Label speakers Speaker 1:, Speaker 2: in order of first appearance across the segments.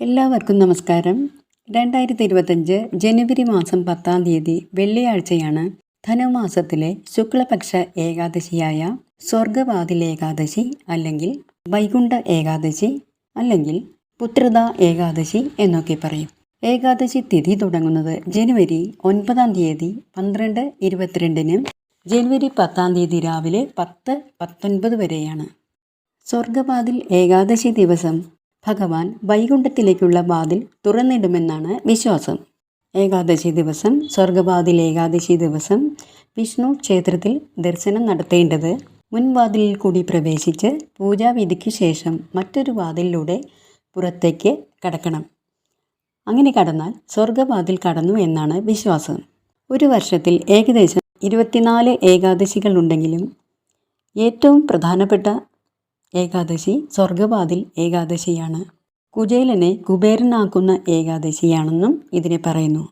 Speaker 1: എല്ലാവർക്കും നമസ്കാരം. രണ്ടായിരത്തി ഇരുപത്തഞ്ച് ജനുവരി മാസം പത്താം തീയതി വെള്ളിയാഴ്ചയാണ് ധനുമാസത്തിലെ ശുക്ലപക്ഷ ഏകാദശിയായ സ്വർഗവാതിൽ ഏകാദശി അല്ലെങ്കിൽ വൈകുണ്ഠ ഏകാദശി അല്ലെങ്കിൽ പുത്രത ഏകാദശി എന്നൊക്കെ പറയും. ഏകാദശി തിഥി തുടങ്ങുന്നത് ജനുവരി ഒൻപതാം തീയതി പന്ത്രണ്ട് ഇരുപത്തിരണ്ടിന് ജനുവരി പത്താം തീയതി രാവിലെ പത്ത് പത്തൊൻപത് വരെയാണ്. സ്വർഗവാതിൽ ഏകാദശി ദിവസം ഭഗവാൻ വൈകുണ്ഠത്തിലേക്കുള്ള വാതിൽ തുറന്നിടുമെന്നാണ് വിശ്വാസം. ഏകാദശി ദിവസം സ്വർഗവാതിൽ ഏകാദശി ദിവസം വിഷ്ണു ക്ഷേത്രത്തിൽ ദർശനം നടത്തേണ്ടത്. മുൻവാതിലിൽ കൂടി പ്രവേശിച്ച് പൂജാവിധിക്ക് ശേഷം മറ്റൊരു വാതിലിലൂടെ പുറത്തേക്ക് കടക്കണം. അങ്ങനെ കടന്നാൽ സ്വർഗവാതിൽ കടന്നു എന്നാണ് വിശ്വാസം. ഒരു വർഷത്തിൽ ഏകദേശം ഇരുപത്തിനാല് ഏകാദശികൾ ഉണ്ടെങ്കിലും ഏറ്റവും പ്രധാനപ്പെട്ട ഏകാദശി സ്വർഗവാതിൽ ഏകാദശിയാണ്. കുചേലനെ കുബേരനാക്കുന്ന ഏകാദശിയാണെന്നും ഇതിനെ പറയുന്നു.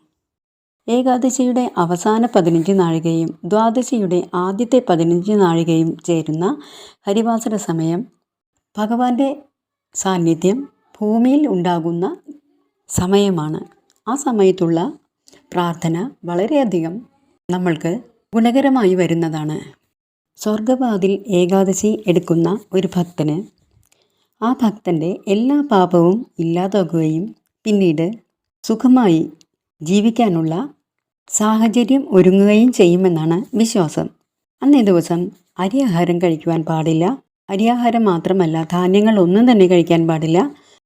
Speaker 1: ഏകാദശിയുടെ അവസാന പതിനഞ്ച് നാഴികയും ദ്വാദശിയുടെ ആദ്യത്തെ പതിനഞ്ച് നാഴികയും ചേരുന്ന ഹരിവാസര സമയം ഭഗവാന്റെ സാന്നിധ്യം ഭൂമിയിൽ ഉണ്ടാകുന്ന സമയമാണ്. ആ സമയത്തുള്ള പ്രാർത്ഥന വളരെയധികം നമ്മൾക്ക് ഗുണകരമായി വരുന്നതാണ്. സ്വർഗവാതിൽ ഏകാദശി എടുക്കുന്ന ഒരു ഭക്തന് ആ ഭക്തന്റെ എല്ലാ പാപവും ഇല്ലാതാകുകയും പിന്നീട് സുഖമായി ജീവിക്കാനുള്ള സാഹചര്യം ഒരുങ്ങുകയും ചെയ്യുമെന്നാണ് വിശ്വാസം. അന്നേ ദിവസം അരിയാഹാരം കഴിക്കുവാൻ പാടില്ല. അരിയാഹാരം മാത്രമല്ല ധാന്യങ്ങൾ ഒന്നും തന്നെ കഴിക്കാൻ പാടില്ല.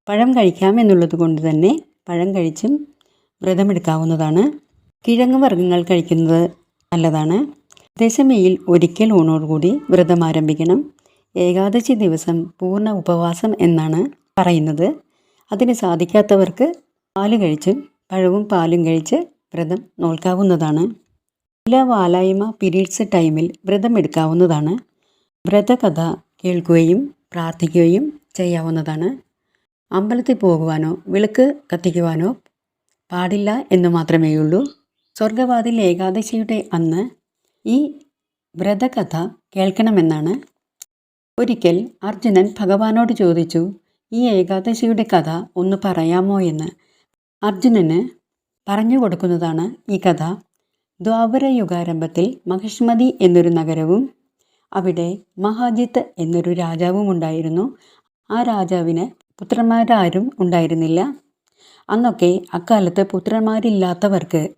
Speaker 1: പഴം കഴിക്കാം എന്നുള്ളത് കൊണ്ട് തന്നെ പഴം കഴിച്ചും വ്രതമെടുക്കാവുന്നതാണ്. കിഴങ്ങ് വർഗങ്ങൾ കഴിക്കുന്നത് നല്ലതാണ്. ദശമിയിൽ ഒരിക്കൽ ഊണോടുകൂടി വ്രതം ആരംഭിക്കണം. ഏകാദശി ദിവസം പൂർണ ഉപവാസം എന്നാണ് പറയുന്നത്. അതിന് സാധിക്കാത്തവർക്ക് പാൽ കഴിച്ചും പഴവും പാലും കഴിച്ച് വ്രതം നോൽക്കാവുന്നതാണ്. ചില വാലായ്മ പിരീഡ്സ് ടൈമിൽ വ്രതം എടുക്കാവുന്നതാണ്. വ്രതകഥ കേൾക്കുകയും പ്രാർത്ഥിക്കുകയും ചെയ്യാവുന്നതാണ്. അമ്പലത്തിൽ പോകുവാനോ വിളക്ക് കത്തിക്കുവാനോ പാടില്ല എന്ന് മാത്രമേയുള്ളൂ. സ്വർഗവാതിൽ ഏകാദശിയുടെ അന്ന് ഈ വ്രതകഥ കേൾക്കണമെന്നാണ്. ഒരിക്കൽ അർജുനൻ ഭഗവാനോട് ചോദിച്ചു ഈ ഏകാദശിയുടെ കഥ ഒന്ന് പറയാമോ എന്ന്? അർജുനന് പറഞ്ഞു കൊടുക്കുന്നതാണ് ഈ കഥ. ദ്വാപര യുഗാരംഭത്തിൽ മഹിഷ്മതി എന്നൊരു നഗരവും അവിടെ മഹാജിത്ത് എന്നൊരു രാജാവും ഉണ്ടായിരുന്നു. ആ രാജാവിന് പുത്രന്മാരാരും ഉണ്ടായിരുന്നില്ല. അന്നൊക്കെ അക്കാലത്ത് പുത്രന്മാരില്ലാത്തവർക്ക്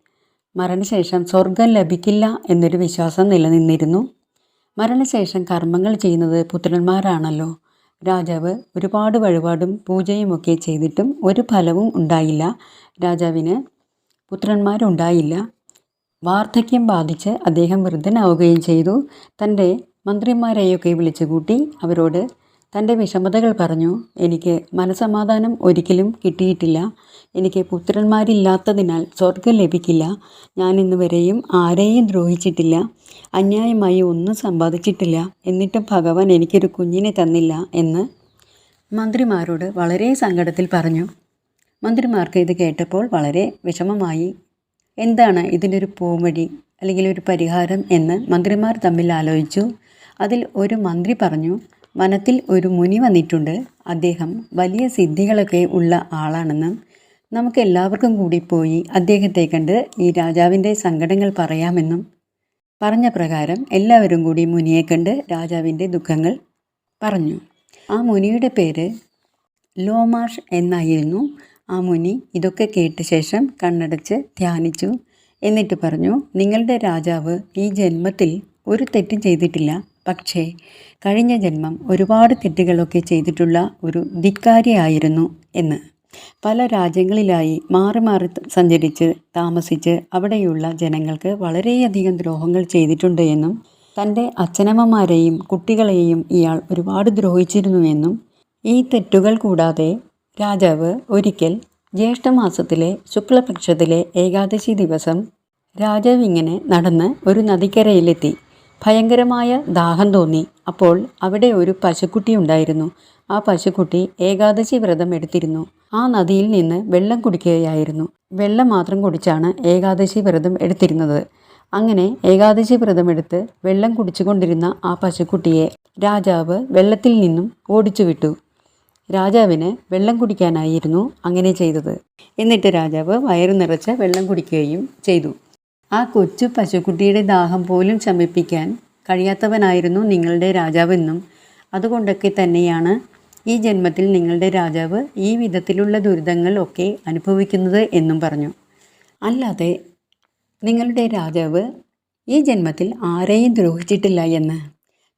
Speaker 1: മരണശേഷം സ്വർഗം ലഭിക്കില്ല എന്നൊരു വിശ്വാസം നിലനിന്നിരുന്നു. മരണശേഷം കർമ്മങ്ങൾ ചെയ്യുന്നത് പുത്രന്മാരാണല്ലോ. രാജാവ് ഒരുപാട് വഴിപാടും പൂജയുമൊക്കെ ചെയ്തിട്ടും ഒരു ഫലവും ഉണ്ടായില്ല. രാജാവിന് പുത്രന്മാരുണ്ടായില്ല. വാർദ്ധക്യം ബാധിച്ച് അദ്ദേഹം വൃദ്ധനാവുകയും ചെയ്തു. തന്റെ മന്ത്രിമാരെയൊക്കെ വിളിച്ചുകൂട്ടി അവരോട് തന്റെ വിഷമതകൾ പറഞ്ഞു എനിക്ക് മനസമാധാനം ഒരിക്കലും കിട്ടിയിട്ടില്ല. എനിക്ക് പുത്രന്മാരില്ലാത്തതിനാൽ സ്വർഗം ലഭിക്കില്ല. ഞാൻ ഇന്നുവരെയും ആരെയും ദ്രോഹിച്ചിട്ടില്ല. അന്യായമായി ഒന്നും സമ്പാദിച്ചിട്ടില്ല. എന്നിട്ടും ഭഗവാൻ എനിക്കൊരു കുഞ്ഞിനെ തന്നില്ല എന്ന് മന്ത്രിമാരോട് വളരെ സങ്കടത്തിൽ പറഞ്ഞു. മന്ത്രിമാർക്ക് ഇത് കേട്ടപ്പോൾ വളരെ വിഷമമായി. എന്താണ് ഇതിനൊരു പോംവഴി അല്ലെങ്കിൽ ഒരു പരിഹാരം? എന്ന് മന്ത്രിമാർ തമ്മിൽ ആലോചിച്ചു. അതിൽ ഒരു മന്ത്രി പറഞ്ഞു വനത്തിൽ ഒരു മുനി വന്നിട്ടുണ്ട്. അദ്ദേഹം വലിയ സിദ്ധികളൊക്കെ ഉള്ള ആളാണെന്നും നമുക്ക് എല്ലാവർക്കും കൂടി പോയി അദ്ദേഹത്തെ കണ്ട് ഈ രാജാവിന്റെ സങ്കടങ്ങൾ പറയാമെന്നും പറഞ്ഞ പ്രകാരം എല്ലാവരും കൂടി മുനിയെ കണ്ട് രാജാവിന്റെ ദുഃഖങ്ങൾ പറഞ്ഞു. ആ മുനിയുടെ പേര് ലോമാഷ് എന്നായിരുന്നു. ആ മുനി ഇതൊക്കെ കേട്ട ശേഷം കണ്ണടച്ച് ധ്യാനിച്ചു. എന്നിട്ട് പറഞ്ഞു നിങ്ങളുടെ രാജാവ് ഈ ജന്മത്തിൽ ഒരു തെറ്റും ചെയ്തിട്ടില്ല. പക്ഷേ കഴിഞ്ഞ ജന്മം ഒരുപാട് തെറ്റുകളൊക്കെ ചെയ്തിട്ടുള്ള ഒരു ധിക്കാരിയായിരുന്നു എന്ന്. പല രാജ്യങ്ങളിലായി മാറി മാറി സഞ്ചരിച്ച് താമസിച്ച് അവിടെയുള്ള ജനങ്ങൾക്ക് വളരെയധികം ദ്രോഹങ്ങൾ ചെയ്തിട്ടുണ്ട് എന്നും തന്റെ അച്ഛനമ്മമാരെയും കുട്ടികളെയും ഇയാൾ ഒരുപാട് ദ്രോഹിച്ചിരുന്നുവെന്നും ഈ തെറ്റുകൾ കൂടാതെ രാജാവ് ഒരിക്കൽ ജ്യേഷ്ഠമാസത്തിലെ ശുക്ലപക്ഷത്തിലെ ഏകാദശി ദിവസം രാജാവ് ഇങ്ങനെ നടന്ന് ഒരു നദിക്കരയിലെത്തി. ഭയങ്കരമായ ദാഹം തോന്നി. അപ്പോൾ അവിടെ ഒരു പശുക്കുട്ടി ഉണ്ടായിരുന്നു. ആ പശുക്കുട്ടി ഏകാദശി വ്രതം എടുത്തിരുന്നു. ആ നദിയിൽ നിന്ന് വെള്ളം കുടിക്കുകയായിരുന്നു. വെള്ളം മാത്രം കുടിച്ചാണ് ഏകാദശി വ്രതം എടുത്തിരുന്നത്. അങ്ങനെ ഏകാദശി വ്രതമെടുത്ത് വെള്ളം കുടിച്ചുകൊണ്ടിരുന്ന ആ പശുക്കുട്ടിയെ രാജാവ് വെള്ളത്തിൽ നിന്നും ഓടിച്ചു വിട്ടു. രാജാവിന് വെള്ളം കുടിക്കാനായിരുന്നു അങ്ങനെ ചെയ്തത്. എന്നിട്ട് രാജാവ് വയറു നിറച്ച് വെള്ളം കുടിക്കുകയും ചെയ്തു. ആ കൊച്ചു പശുക്കുട്ടിയുടെ ദാഹം പോലും ശമിപ്പിക്കാൻ കഴിയാത്തവനായിരുന്നു നിങ്ങളുടെ രാജാവെന്നും അതുകൊണ്ടൊക്കെ തന്നെയാണ് ഈ ജന്മത്തിൽ നിങ്ങളുടെ രാജാവ് ഈ വിധത്തിലുള്ള ദുരിതങ്ങൾ ഒക്കെ അനുഭവിക്കുന്നത് എന്നും പറഞ്ഞു. അല്ലാതെ നിങ്ങളുടെ രാജാവ് ഈ ജന്മത്തിൽ ആരെയും ദ്രോഹിച്ചിട്ടില്ല എന്ന്.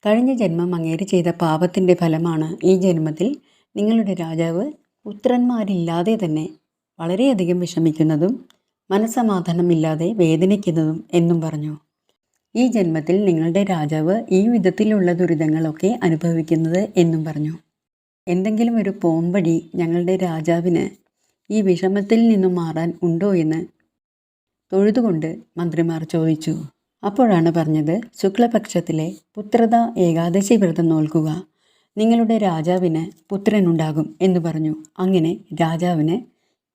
Speaker 1: കഴിഞ്ഞ ജന്മം അങ്ങേര് ചെയ്ത പാപത്തിന്റെ ഫലമാണ് ഈ ജന്മത്തിൽ നിങ്ങളുടെ രാജാവ് പുത്രന്മാരില്ലാതെ തന്നെ വളരെയധികം വിഷമിക്കുന്നതും മനസ്സമാധാനമില്ലാതെ വേദനിക്കുന്നതും എന്നും പറഞ്ഞു. ഈ ജന്മത്തിൽ നിങ്ങളുടെ രാജാവ് ഈ വിധത്തിലുള്ള ദുരിതങ്ങളൊക്കെ അനുഭവിക്കുന്നത് എന്നും പറഞ്ഞു. എന്തെങ്കിലും ഒരു പോംവടി ഞങ്ങളുടെ രാജാവിന് ഈ വിഷമത്തിൽ നിന്നും മാറാൻ ഉണ്ടോ എന്ന് തൊഴുതുകൊണ്ട് മന്ത്രിമാർ ചോദിച്ചു. അപ്പോഴാണ് പറഞ്ഞത് ശുക്ലപക്ഷത്തിലെ പുത്രത ഏകാദശി വ്രതം നോൽക്കുക. നിങ്ങളുടെ രാജാവിന് പുത്രനുണ്ടാകും എന്ന് പറഞ്ഞു. അങ്ങനെ രാജാവിന്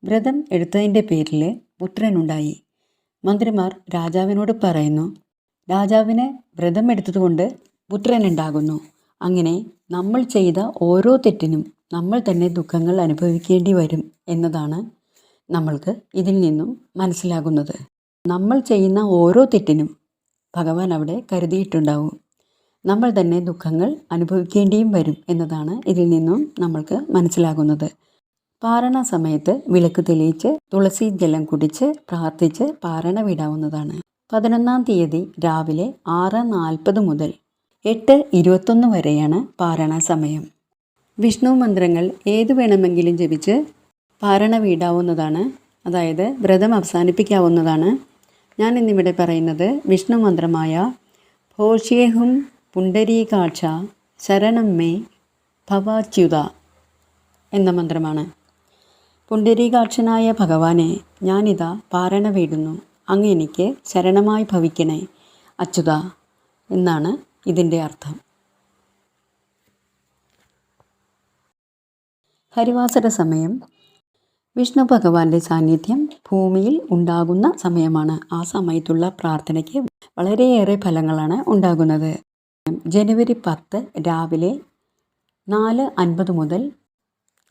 Speaker 1: വ്രതം എടുത്തതിന്റെ പേരിൽ പുത്രനുണ്ടായി. മന്ത്രിമാർ രാജാവിനോട് പറയുന്നു രാജാവിന് വ്രതം എടുത്തതുകൊണ്ട് പുത്രനുണ്ടാകുന്നു. അങ്ങനെ നമ്മൾ ചെയ്ത ഓരോ തെറ്റിനും നമ്മൾ തന്നെ ദുഃഖങ്ങൾ അനുഭവിക്കേണ്ടി വരും എന്നതാണ് നമ്മൾക്ക് ഇതിൽ നിന്നും മനസ്സിലാകുന്നത്. നമ്മൾ ചെയ്യുന്ന ഓരോ തെറ്റിനും ഭഗവാൻ അവിടെ കരുതിയിട്ടുണ്ടാവും. നമ്മൾ തന്നെ ദുഃഖങ്ങൾ അനുഭവിക്കേണ്ടിയും വരും എന്നതാണ് ഇതിൽ നിന്നും നമ്മൾക്ക് മനസ്സിലാകുന്നത്. പാരണ സമയത്ത് വിളക്ക് തെളിയിച്ച് തുളസി ജലം കുടിച്ച് പ്രാർത്ഥിച്ച് പാരണ വിടാവുന്നതാണ്. പതിനൊന്നാം തീയതി രാവിലെ ആറ് നാൽപ്പത് മുതൽ എട്ട് ഇരുപത്തൊന്ന് വരെയാണ് പാരണ സമയം. വിഷ്ണു മന്ത്രങ്ങൾ ഏത് വേണമെങ്കിലും ജപിച്ച് പാരണ വീടാവുന്നതാണ്. അതായത് വ്രതം അവസാനിപ്പിക്കാവുന്നതാണ്. ഞാൻ ഇന്നിവിടെ പറയുന്നത് വിഷ്ണു മന്ത്രമായ ഭോഷ്യേഹും പുണ്ടരീകാക്ഷ ശരണം മേ ഭവാച്യുത എന്ന മന്ത്രമാണ്. പുണ്ടരീകാക്ഷനായ ഭഗവാനെ ഞാനിതാ പാരണ വീടുന്നു. അങ്ങ് എനിക്ക് ശരണമായി ഭവിക്കണേ. അച്യുത എന്നാണ് ഇതിന്റെ അർത്ഥം. ഹരിവാസര സമയം. വിഷ്ണു ഭഗവാന്റെ സാന്നിധ്യം ഭൂമിയിൽ ഉണ്ടാകുന്ന സമയമാണ്. ആ സമയത്തുള്ള പ്രാർത്ഥനയ്ക്ക് വളരെയേറെ ഫലങ്ങളാണ് ഉണ്ടാകുന്നത്. ജനുവരി പത്ത് രാവിലെ നാല് അൻപത് മുതൽ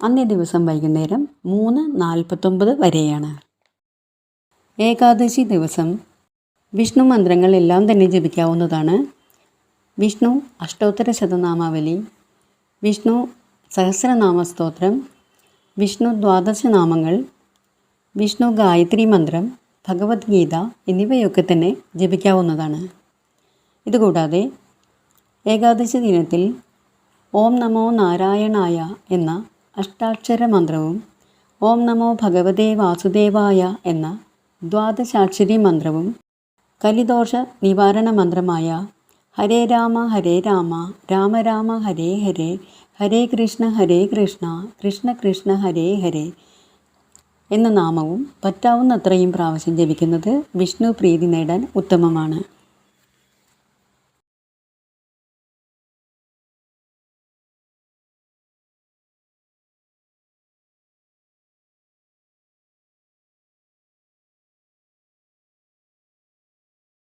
Speaker 1: അന്നേ ദിവസം വൈകുന്നേരം മൂന്ന് നാൽപ്പത്തൊമ്പത് വരെയാണ്. ഏകാദശി ദിവസം. വിഷ്ണു മന്ത്രങ്ങൾ എല്ലാം തന്നെ ജപിക്കാവുന്നതാണ്. വിഷ്ണു അഷ്ടോത്തര ശതനാമാവലി. വിഷ്ണു സഹസ്രനാമ സ്തോത്രം. വിഷ്ണു ദ്വാദശ നാമങ്ങൾ. വിഷ്ണു ഗായത്രി മന്ത്രം ഭഗവത്ഗീത എന്നിവയൊക്കെ തന്നെ ജപിക്കാവുന്നതാണ്. ഇതുകൂടാതെ ഏകാദശി ദിനത്തിൽ ഓം നമോ നാരായണായ എന്ന അഷ്ടാക്ഷര മന്ത്രവും ഓം നമോ ഭഗവതേ വാസുദേവായ എന്ന ദ്വാദശാക്ഷരി മന്ത്രവും കലിദോഷ നിവാരണ മന്ത്രമായ ഹരേ രാമ ഹരേ രാമ രാമ രാമ ഹരേ ഹരേ ഹരേ കൃഷ്ണ ഹരേ കൃഷ്ണ കൃഷ്ണ കൃഷ്ണ ഹരേ ഹരേ എന്ന നാമവും പറ്റാവുന്നത്രയും പ്രാവശ്യം ജപിക്കുന്നത് വിഷ്ണു പ്രീതി നേടാൻ ഉത്തമമാണ്.